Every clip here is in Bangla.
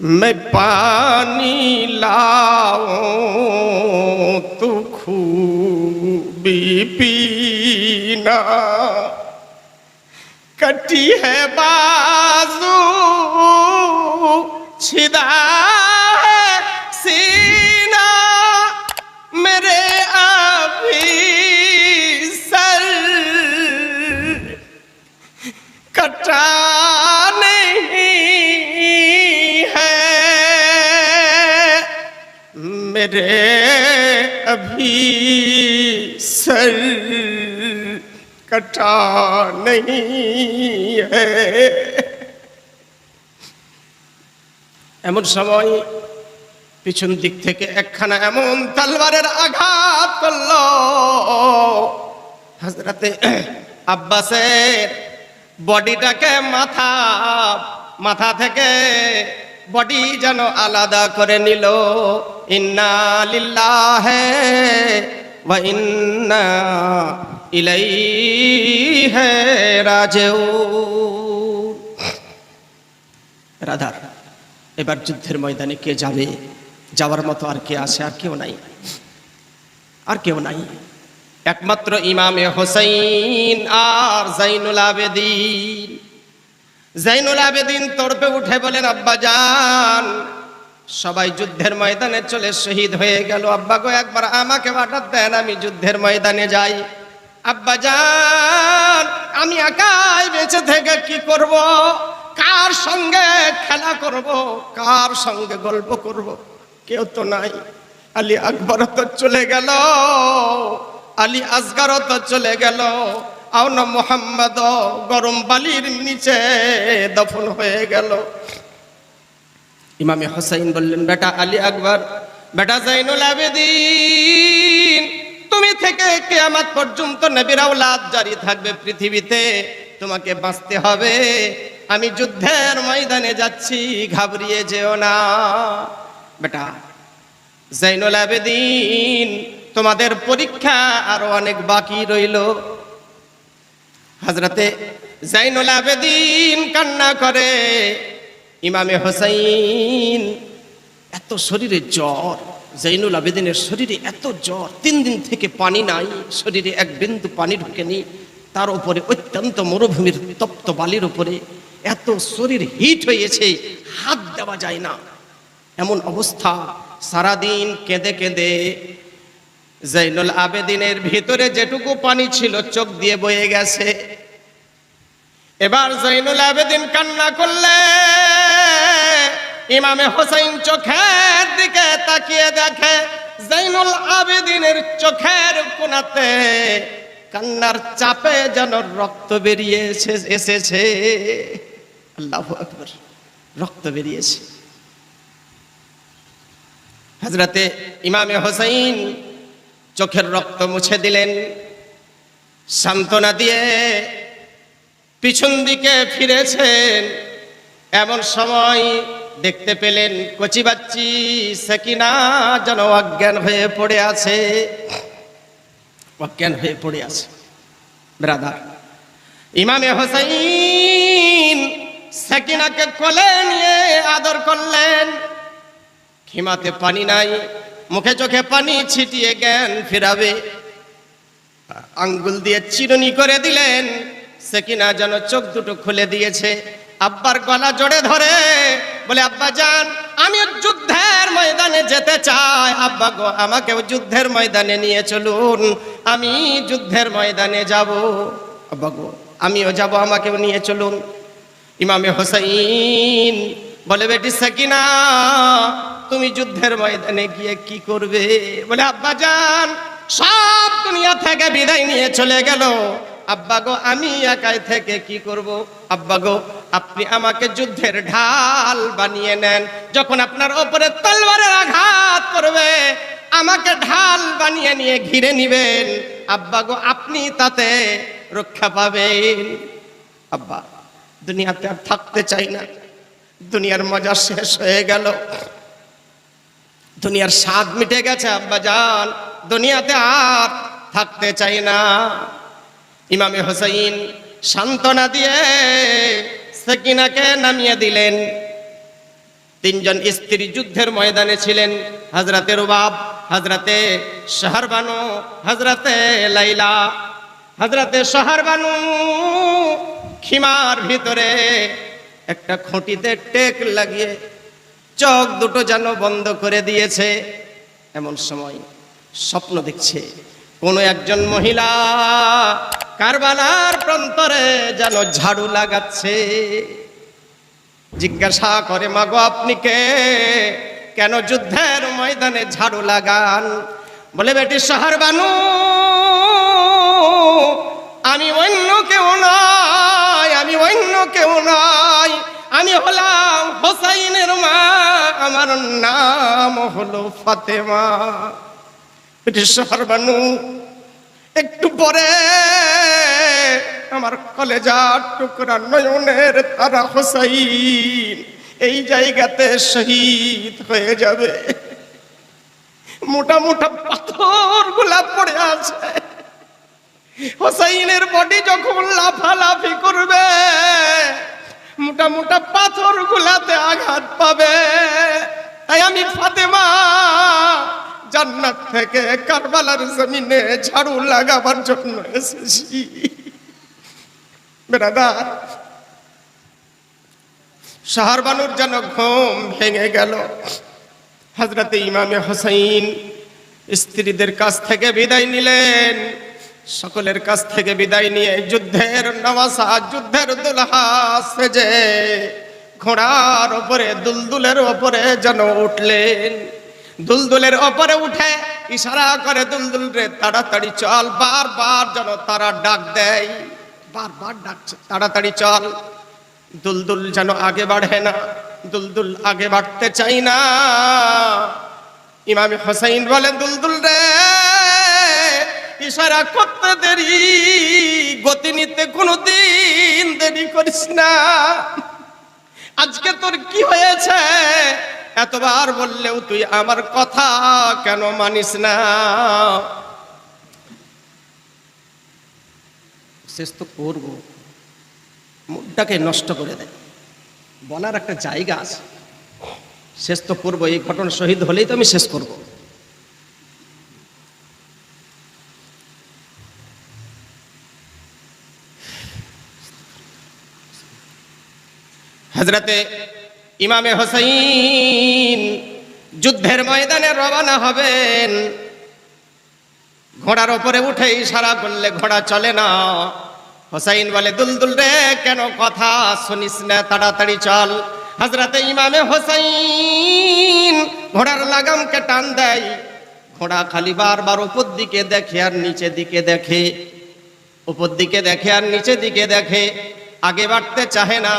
मैं पानी लाओ तू खूबी पीना। कटी है बाजू छिदा मेरे अभी सर कटा नहीं है এমন সময় পিছন দিক থেকে একখানা এমন তলবারের আঘাত করল হাজরাতে আব্বাসের বডিটাকে মাথা মাথা থেকে বডি যেন আলাদা করে নিল। ইন্না লিল্লাহে ওয়া ইন্না ইলাইহি রাজিউন। রাধার, এবার যুদ্ধের ময়দানে কে যাবে? যাওয়ার মতো আর কে আছে? আর কেউ নাই। আর কেউ নাই। একমাত্র ইমামে হোসাইন আর জাইনুল আবেদিন। জাইনুল আবেদিন তর্পে উঠে বলেন, আব্বা যান সবাই যুদ্ধের ময়দানে চলে শহীদ হয়ে গেল। আব্বা গো, একবার আমাকে বাটার দেন, আমি যুদ্ধের ময়দানে যাই। আব্বা যান আমি একাই বেঁচে থেকে কি করব? কার সঙ্গে খেলা করব? কার সঙ্গে গল্প করব? কেউ তো নাই। আলী আকবর তো চলে গেল, আলী আসগার তো চলে গেল। আওনা মোহাম্মদ গরম বালির নিচে দফন হয়ে গেল। ইমামে হোসাইন বললেন, বেটা আলী আকবর, বেটা জাইনুল আবেদিন, তুমি থেকে কেয়ামত পর্যন্ত নবীর আওলাদ জারি থাকবে পৃথিবীতে, তোমাকে বাঁচতে হবে। আমি যুদ্ধের ময়দানে যাচ্ছি, ঘাবড়িয়ে যেও না। বেটা জাইনুল আবেদিন, তোমাদের পরীক্ষা আরও অনেক বাকি রইল। হজরতে জাইনুল আবেদিন কান্না করে, ইমামে হোসাইন, এত শরীরে জ্বর জাইনুল আবেদিনের শরীরে এত জ্বর, তিন দিন থেকে পানি নাই, শরীরে এক বিন্দু পানি ঢুকেনি, তার উপরে অত্যন্ত মরুভূমির তপ্ত বালির উপরে এত শরীর হিট হয়েছে, হাত দেওয়া যায় না। এমন অবস্থা সারাদিন কেঁদে কেঁদে জাইনুল আবেদিনের ভিতরে যেটুকু পানি ছিল, চোখ দিয়ে বয়ে গেছে। এবার জাইনুল আবেদিন কান্না করলে, ইমামে হোসাইন চোখের দিকে তাকিয়ে দেখে, জাইনুল আবেদিনের চোখের কোনাতে কান্নার চাপে যেন রক্ত বেরিয়ে এসেছে। আল্লাহ আকবর, রক্ত বেরিয়েছে। হজরতে ইমামে হোসাইন চোখের রক্ত মুছে দিলেন। সান্ত্বনা দিয়ে পিছন দিকে ফিরেছেন। এমন সময় দেখতে পেলেন কচি বাচ্চি সেকিনা যেন অজ্ঞান হয়ে পড়ে আছে। অজ্ঞান হয়ে পড়ে আছে। ব্রাদার, ইমামে হোসাইন সেকিনাকে কোলে নিয়ে আদর করলেন। খিমাতে পানি নাই মুখে চোখে পানি ছিটিয়ে জ্ঞান ফেরাবে। আঙ্গুল দিয়ে চিরুনি করে দিলেন, সে কিনা যেন চোখ দুটো খুলে দিয়েছে। আব্বার গলা জড়ে ধরে, বলে, আব্বা যান আমি যুদ্ধের ময়দানে যেতে চাই। আব্বা গো, আমাকেও যুদ্ধের ময়দানে নিয়ে চলুন। আমি যুদ্ধের ময়দানে যাব। আব্বা গো, আমিও যাব, আমাকেও নিয়ে চলুন। ইমামে হোসাইন বলে, বেটি সাকিনা, তুমি যুদ্ধের ময়দানে গিয়ে কি করবে? বলে, আব্বা যান সব দুনিয়া থেকে বিদায় নিয়ে চলে গেল। আব্বা গো, আমি একাই থেকে কি করব? আব্বা গো, আপনি আমাকে যুদ্ধের ঢাল বানিয়ে নেন। যখন আপনার ওপরে তলবারের আঘাত করবে, আমাকে ঢাল বানিয়ে নিয়ে ঘিরে নিবেন। আব্বা গো, আপনি তাতে রক্ষা পাবেন। আব্বা, দুনিয়াতে আর থাকতে চাই না। দুনিয়ার মজা শেষ হয়ে গেল। দুনিয়ার স্বাদ মিটে গেছে, আব্বা যান দুনিয়াতে আর থাকতে চাই না। ইমামে হোসাইন সান্ত্বনা দিয়ে সেকিনাকে নামিয়ে দিলেন। তিনজন স্ত্রী যুদ্ধের ময়দানে ছিলেন হজরতে রুবাব হজরতে শাহরবানু হজরতে লাইলা হজরতে শাহরবানু, খিমার ভিতরে একটা খুঁটিতে টেক লাগিয়ে চোখ দুটো যেন বন্ধ করে দিয়েছে। এমন সময় স্বপ্ন দেখছে, কোনো একজন মহিলা কারবালার প্রান্তরে যেন ঝাড়ু লাগাচ্ছে। জিজ্ঞাসা করে, মাগো, আপনি কে? কেন যুদ্ধের ময়দানে ঝাড়ু লাগান? বলে, বেটি শহর বানু, আমি অন্য কেউ নয়, আমি অন্য কেউ নয়। আমি হলাম হোসাইনের মা, আমার নাম হলো ফাতেমা। বানু একটু পরে আমার কলেজার টুকরা নয়নের তারা হোসাইন এই জায়গাতে শহীদ হয়ে যাবে। মোটা মোটা পাথরগুলা পড়ে আছে। হোসাইনের বডি যখন লাফালাফি করবে মোটা মোটা পাথর গুলাতে আঘাত পাবে। তাই আমি ফাতেমা, জান্নাত থেকে কারবালার জমিনে ঝাড়ু লাগাবার জন্য এসেছি। বেড়াদার শাহরবানুর যেন ঘুম ভেঙে গেল। হজরতে ইমামে হোসাইন স্ত্রীদের কাছ থেকে বিদায় নিলেন। সকলের কাছ থেকে বিদায় নিয়ে যুদ্ধের নবাসা যুদ্ধের দুলহা সেজে ঘোড়ার ওপরে, দুলদুলের ওপরে যেন উঠলেন। দুলদুলের ওপরে উঠে ইশারা করে, দুলদুল রে, তাড়াতাড়ি চল। বারবার যেন তারা ডাক দেয়। বারবার ডাকছে, তাড়াতাড়ি চল। দুলদুল যেন আগে বাড়ে না, দুলদুল আগে বাড়তে চাই না। ইমাম হোসাইন বলে, দুলদুল রে ইশারা করতে দেরি, গতি নিতে কোনো দিন দেরি করিস না। আজকে তোর কি হয়েছে? এতবার বললেও তুই আমার কথা কেন মানিস না? শেষ তো করব। মুডটাকে নষ্ট করে দেয় বলার একটা জায়গা আছে। শেষ তো করব, এই ঘটনা শহীদ হলেই তো আমি শেষ করব। হজরতে ইমামে হোসাইন যুদ্ধের ময়দানে রবানা হবেন। ঘোড়ার ওপরে উঠে ইশারা করলে ঘোড়া চলে না। হোসাইন বলে দুলদুল রে, কেন কথা শুনিস না? তাড়াতাড়ি চল। হজরতে ইমামে হোসাইন ঘোড়ার লাগামকে টান দেয়। ঘোড়া খালি বারবার উপর দিকে দেখে আর নিচে দিকে দেখে। উপর দিকে দেখে আর নিচে দিকে দেখে। আগে বাড়তে চাহে না।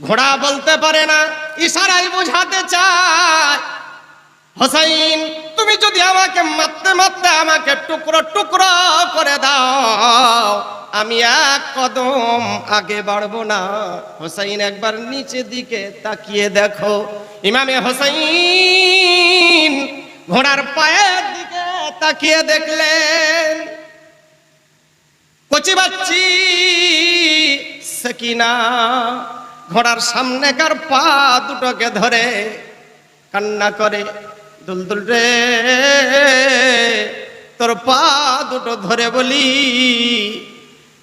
ঘোড়া বলতে পারে না ইশারাই বোঝাতে চায়। হোসাইন, তুমি যদি আমাকে মারতে মারতে আমাকে টুকরো টুকরো করে দাও, আমি এক কদম আগে বাড়বো না। হোসাইন, একবার নিচে দিকে তাকিয়ে দেখো, ইমামে হোসাইন ঘোড়ার পায়ের দিকে তাকিয়ে দেখলেন। কচি বাচ্চি সকিনা ঘোড়ার সামনেকার পা দুটোকে ধরে কান্না করে দুলদুল রে, তোর পা দুটো ধরে বলি,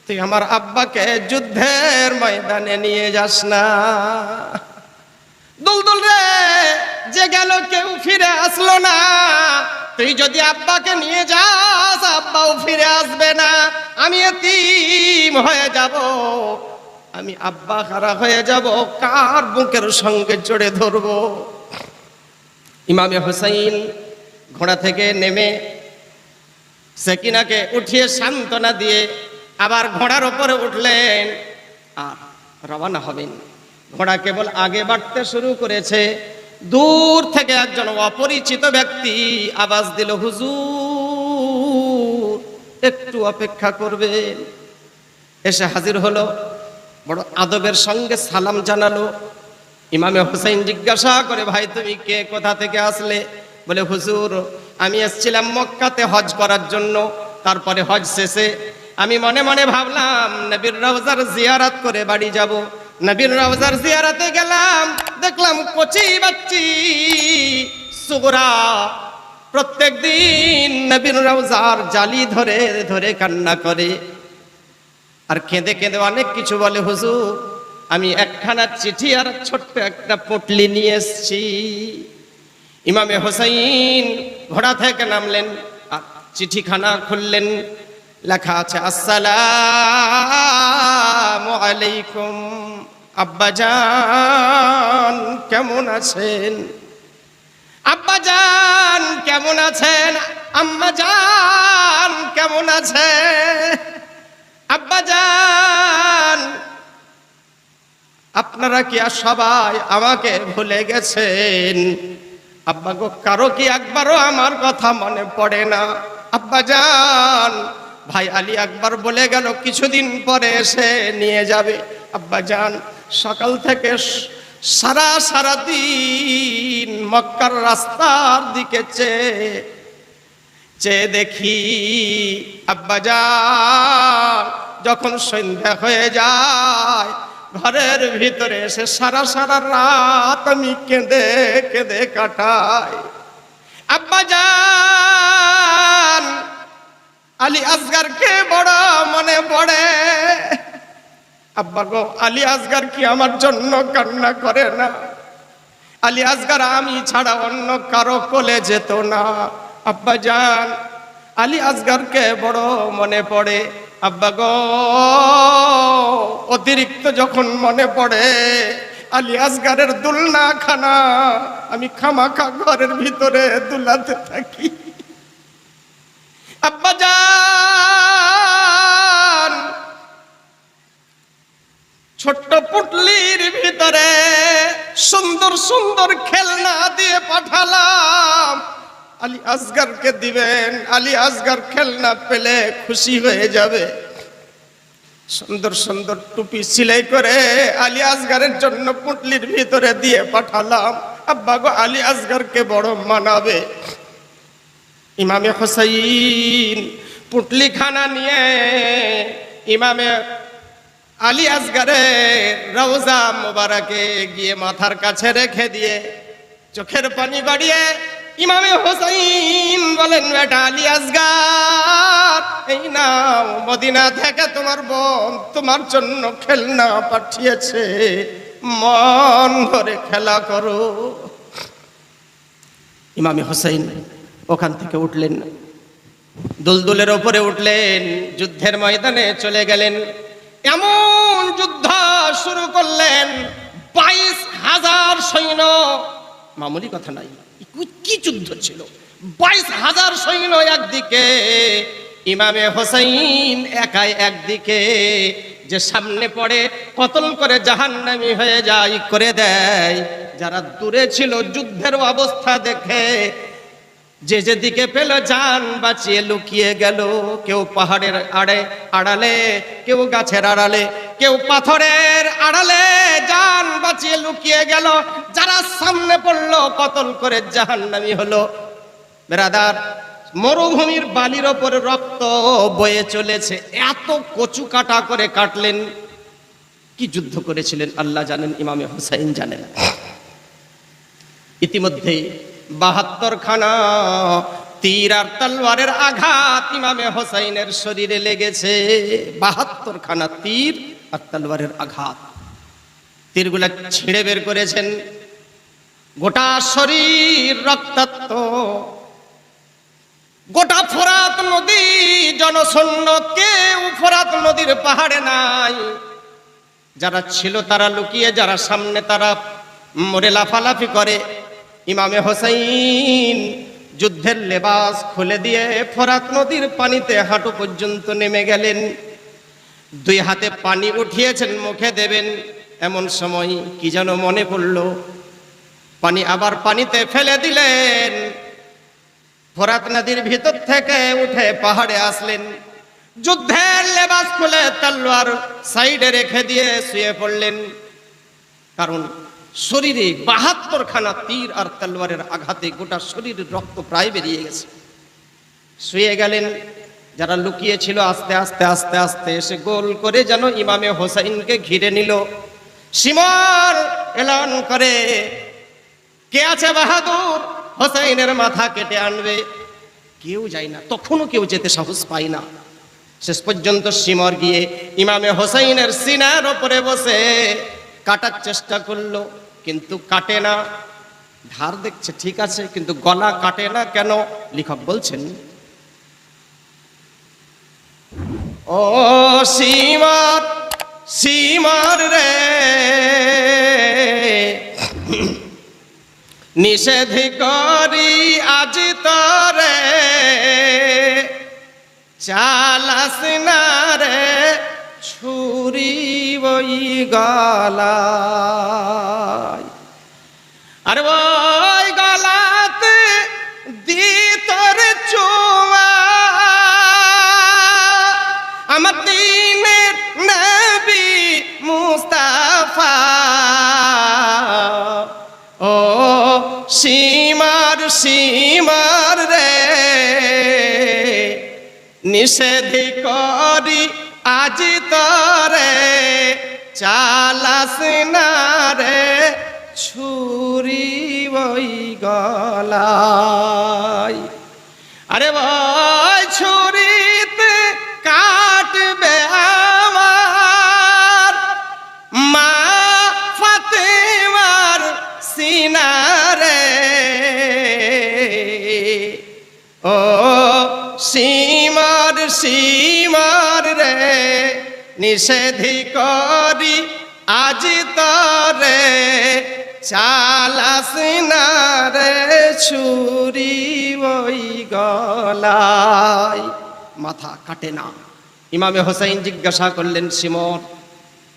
তুই আমার আব্বাকে যুদ্ধের ময়দানে নিয়ে যাস না। দুলদুল রে, যে গেল কেউ ফিরে আসলো না। তুই যদি আব্বাকে নিয়ে যাস, আব্বাও ফিরে আসবে না। আমি এতিম হয়ে যাব আমি আব্বা হারা হয়ে যাব, কার বুকের সঙ্গে জড়ে ধরবো? ইমামে হোসাইন ঘোড়া থেকে নেমে সেকিনাকে উঠিয়ে সান্ত্বনা দিয়ে আবার ঘোড়ার ওপরে উঠলেন। আর রওনা হবেন। ঘোড়া কেবল আগে বাড়তে শুরু করেছে। দূর থেকে একজন অপরিচিত ব্যক্তি আওয়াজ দিল, হুজুর, একটু অপেক্ষা করবেন। এসে হাজির হলো। বড় আদবের সঙ্গে সালাম জানালো। ইমামে হোসেন জিজ্ঞাসা করে, ভাই, তুমি কে? কোথা থেকে আসলে? বলে, হুজুর, আমি এসেছিলাম মক্কাতে হজ করার জন্য। তারপরে হজ শেষে আমি মনে মনে ভাবলাম, নবীর রওজার জিয়ারাত করে বাড়ি যাব। নবীর রওজার জিয়ারাতে গেলাম, দেখলাম কচি বাচ্চি সুগরা। প্রত্যেক দিন নবীর রওজার জালি ধরে ধরে কান্না করে। আর কেঁদে কেঁদে অনেক কিছু বলে, হুজুর, আমি একখানা চিঠি আর ছোট্ট একটা পটলি নিয়ে এসছি। ইমামে হোসাইন ঘোড়া থেকে নামলেন চিঠিখানা খুললেন, লেখা আছে, আসসালাম আলাইকুম আব্বাজান কেমন আছেন? আব্বাজান কেমন আছেন? আম্মাজান কেমন আছে? আব্বাজান আপনারা কি আর সবাই আমাকে ভুলে গেছেন? আব্বা গো, কারও কি একবারও আমার কথা মনে পড়ে না? আব্বা যান ভাই আলী একবার বলে গেল, কিছুদিন পরে এসে নিয়ে যাবে। আব্বা যান সকাল থেকে সারা সারা দিন মক্কার রাস্তার দিকে চেয়ে চেয়ে দেখি আব্বাজান যখন সন্ধ্যা হয়ে যায়, ঘরের ভিতরে এসে সারা সারা রাত আমি কেঁদে কেঁদে কাটাই। আব্বাজান আলী আসগারকে বড় মনে পড়ে। আব্বা গো, আলী আসগার কি আমার জন্য কান্না করে না? আলী আসগার আমি ছাড়া অন্য কারও কোলে যেত না। আব্বা যান আলী আসগারকে বড় মনে পড়ে। আব্বা গো, অতিরিক্ত যখন মনে পড়ে, আলী আসগারের দুলনা খানা আমি খামাখা ঘরের ভিতরে দুলাতে থাকি। আব্বা যান ছোট্ট পুটলির ভিতরে সুন্দর সুন্দর খেলনা দিয়ে পাঠালাম। আলী আসগারকে দিবেন, আলী আসগার খেলনা পেলে খুশি হয়ে যাবে। সুন্দর সুন্দর টুপি সিলাই করে আলী আসগারের জন্য পুটলির ভিতরে দিয়ে পাঠালাম। আব্বা গো, আলী আসগারকে বড় মানাবে। ইমামে হোসাইন পুটলি খানা নিয়ে ইমামে আলী আসগারে রওজা মোবারকে গিয়ে মাথার কাছে রেখে দিয়ে চোখের পানি গড়িয়ে ইমামে হোসাইন বলেন, বেটা আলী আসগার এই নাও, মদিনা থেকে তোমার বোন তোমার জন্য খেলনা পাঠিয়েছে। মন ধরে খেলা করো। ইমামে হোসাইন ওখান থেকে উঠলেন দুলদুলের ওপরে উঠলেন, যুদ্ধের ময়দানে চলে গেলেন। এমন যুদ্ধ শুরু করলেন, বাইশ হাজার সৈন্য। মামুলি কথা নাই। কি- যুদ্ধ ছিল? বাইশ হাজার সৈন্য একদিকে, ইমামে হোসাইন একাই একদিকে, যে সামনে পড়ে কতল করে জাহান্নামি হয়ে যায়, করে দেয়। যারা দূরে ছিল যুদ্ধের অবস্থা দেখে যে যেদিকে পেল যান বাঁচিয়ে লুকিয়ে গেল। কেউ পাহাড়ের আড়ে আড়ালে, কেউ গাছের আড়ালে, কেউ পাথরের আড়ালে যান বাঁচিয়ে লুকিয়ে গেল। যারা সামনে পড়ল কতল করে জাহান্নামি হলো। বেরাদার, মরুভূমির বালির ওপরে রক্ত বয়ে চলেছে। এত কচু কাটা করে কাটলেন। কি যুদ্ধ করেছিলেন আল্লাহ জানেন, ইমামে হুসাইন জানেন। ইতিমধ্যে বাহাত্তর খানা তীর আর তলোয়ারের আঘাত ইমামে হোসাইনের শরীরে লেগেছে। বাহাত্তর খানা তীর আর তলোয়ারের আঘাত। তীরগুলা ছিঁড়ে বের করেছেন। গোটা শরীর রক্তাক্ত। গোটা ফোরাত নদী জনশূন্য, কেউ ফোরাত নদীর পাহাড়ে নাই। যারা ছিল তারা লুকিয়ে, যারা সামনে তারা মরে লাফালাফি করে। ইমামে হোসাইন যুদ্ধের লেবাস খুলে দিয়ে ফোরাত নদীর পানিতে হাঁটু পর্যন্ত নেমে গেলেন। দুই হাতে পানি উঠিয়েছেন, মুখে দেবেন। এমন সময় কি যেন মনে পড়ল, পানি আবার পানিতে ফেলে দিলেন। ফোরাত নদীর ভিতর থেকে উঠে পাহাড়ে আসলেন। যুদ্ধের লেবাস খুলে তলোয়ার সাইডে রেখে দিয়ে শুয়ে পড়লেন। কারণ শরীরে বাহাত্তর খানা তীর আর তলোয়ারের আঘাতে গোটা শরীরের রক্ত প্রায় বেরিয়ে গেছে। শুয়ে গেলেন, যারা লুকিয়ে ছিল আস্তে আস্তে আস্তে আস্তে এসে গোল করে যেন ইমামে হোসাইনকে ঘিরে নিল। সিমর এলন করে, কে আছে বাহাদুর? হোসাইনের মাথা কেটে আনবে। কেউ যায় না, তখনও কেউ যেতে সাহস পায় না। শেষ পর্যন্ত সিমর গিয়ে ইমামে হোসাইনের সিনার ওপরে বসে কাটার চেষ্টা করল। কিন্তু কাটে না। ধার দেখছে, ঠিক আছে, কিন্তু গলা কাটে না কেন? লেখক বলছেন, ও সীমার সীমার রে, নিষেধ করি আজ তরে, চালাস না রে, ছুরি বই গলায় আরে ওই গলাতে দি তোর চুমা আমার দিনের নবী মুস্তাফা। ও সীমার সীমার রে, নিষেধ করি আজ তরে, চালাস না রে। ছুরি বই গলায়। আরে ভাই, ছুরিতে কাটবে আমার মা ফাতেমার সিনারে। ও সীমার সীমার রে নিষেধি করি আজ তরে। চালাস না রে ছুরি ওই গলায়? মাথা কাটে না। ইমামে হোসাইন জিজ্ঞাসা করলেন সিমর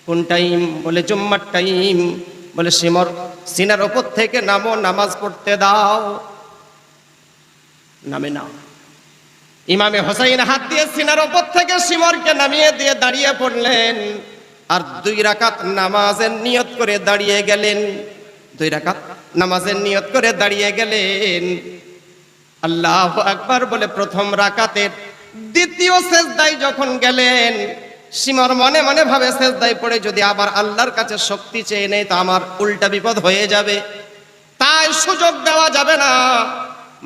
কোন টাইম? বলে, জুম্মার টাইম। বলে সিমর সিনার ওপর থেকে নামো, নামাজ পড়তে দাও। নামে না। ইমামে হোসাইন হাত দিয়ে সিনার ওপর থেকে সিমরকে নামিয়ে দিয়ে দাঁড়িয়ে পড়লেন আর দুই রাকাত নামাজের নিয়ত করে দাঁড়িয়ে গেলেন। দুই রাকাত নামাজের নিয়ত করে দাঁড়িয়ে গেলেন। আল্লাহ আকবার বলে প্রথম রাকাতের দ্বিতীয় সেজদায় যখন গেলেন, সীমার মনে মনে ভাবে সেজদায় পড়ে যদি আবার আল্লাহর কাছে শক্তি চেয়ে নেই তো আমার উল্টা বিপদ হয়ে যাবে। তাই সুযোগ দেওয়া যাবে না।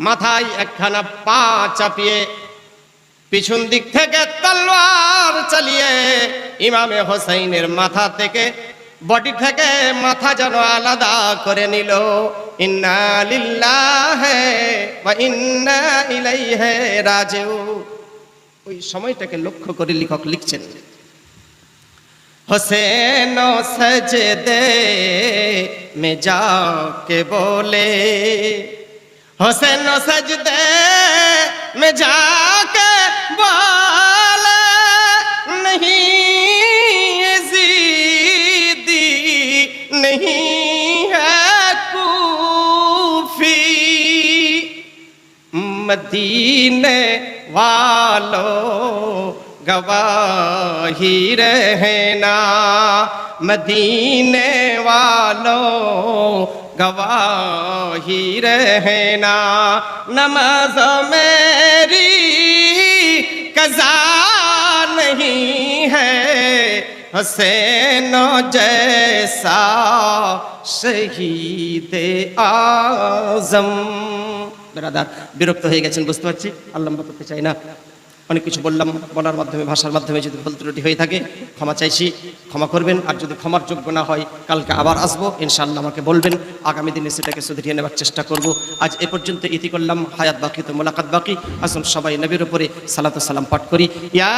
মাথায় একখানা পা চাপিয়ে পিছন দিক থেকে তলোয়ার চালিয়ে ইমামে হোসাইনের মাথা থেকে বডি থেকে মাথা যেন আলাদা করে নিল। ইন্না লিল্লাহে ওয়া ইন্না ইলাইহি রাজিউ ওই সময়টাকে লক্ষ্য করে লেখক লিখছেন, হোসেন সজদে মে যাকে বলে, হোসেন সজদে মে যাকে বলে नहीं मदीने वालो, गवाही रहना। मदीने वालो, गवाही रहना। नमाज़ मेरी कजा नहीं है, हसैनो जैसा शहीद आज़म বেরাদার বিরক্ত হয়ে গেছেন, বুঝতে পারছি? আল্লাহ করতে চাই না। অনেক কিছু বললাম, বলার মাধ্যমে, ভাষার মাধ্যমে যদি ভুল ত্রুটি হয়ে থাকে, ক্ষমা চাইছি, ক্ষমা করবেন। আর যদি ক্ষমার যোগ্য না হয়, কালকে আবার আসব, ইনশাআল্লাহ আমাকে বলবেন। আগামী দিনে সেটাকে সুধরিয়ে নেওয়ার চেষ্টা করব। আজ এ পর্যন্ত ইতি করলাম, হায়াত বাকি তো মোলাকাত বাকি। আসুন সবাই নবীর উপরে সালাত সালাম পাঠ করি। ইয়া